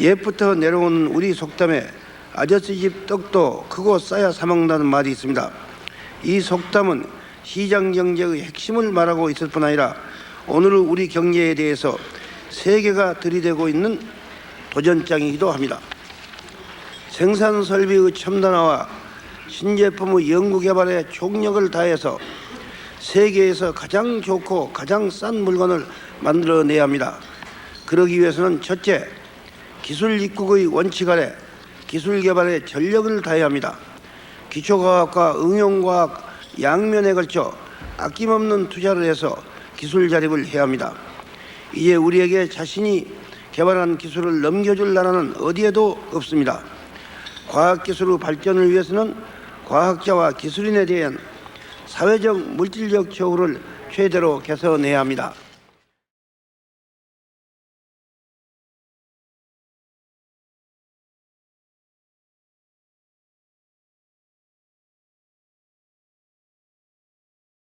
옛부터 내려온 우리 속담에 아저씨 집 떡도 크고 싸야 사먹는다는 말이 있습니다. 이 속담은 시장 경제의 핵심을 말하고 있을 뿐 아니라 오늘 우리 경제에 대해서 세계가 들이대고 있는 도전장이기도 합니다. 생산 설비의 첨단화와 신제품의 연구 개발에 총력을 다해서 세계에서 가장 좋고 가장 싼 물건을 만들어내야 합니다. 그러기 위해서는 첫째, 기술 입국의 원칙 아래 기술 개발에 전력을 다해야 합니다. 기초과학과 응용과학 양면에 걸쳐 아낌없는 투자를 해서 기술 자립을 해야 합니다. 이제 우리에게 자신이 개발한 기술을 넘겨줄 나라는 어디에도 없습니다. 과학기술의 발전을 위해서는 과학자와 기술인에 대한 사회적 물질적 처우를 최대로 개선해야 합니다.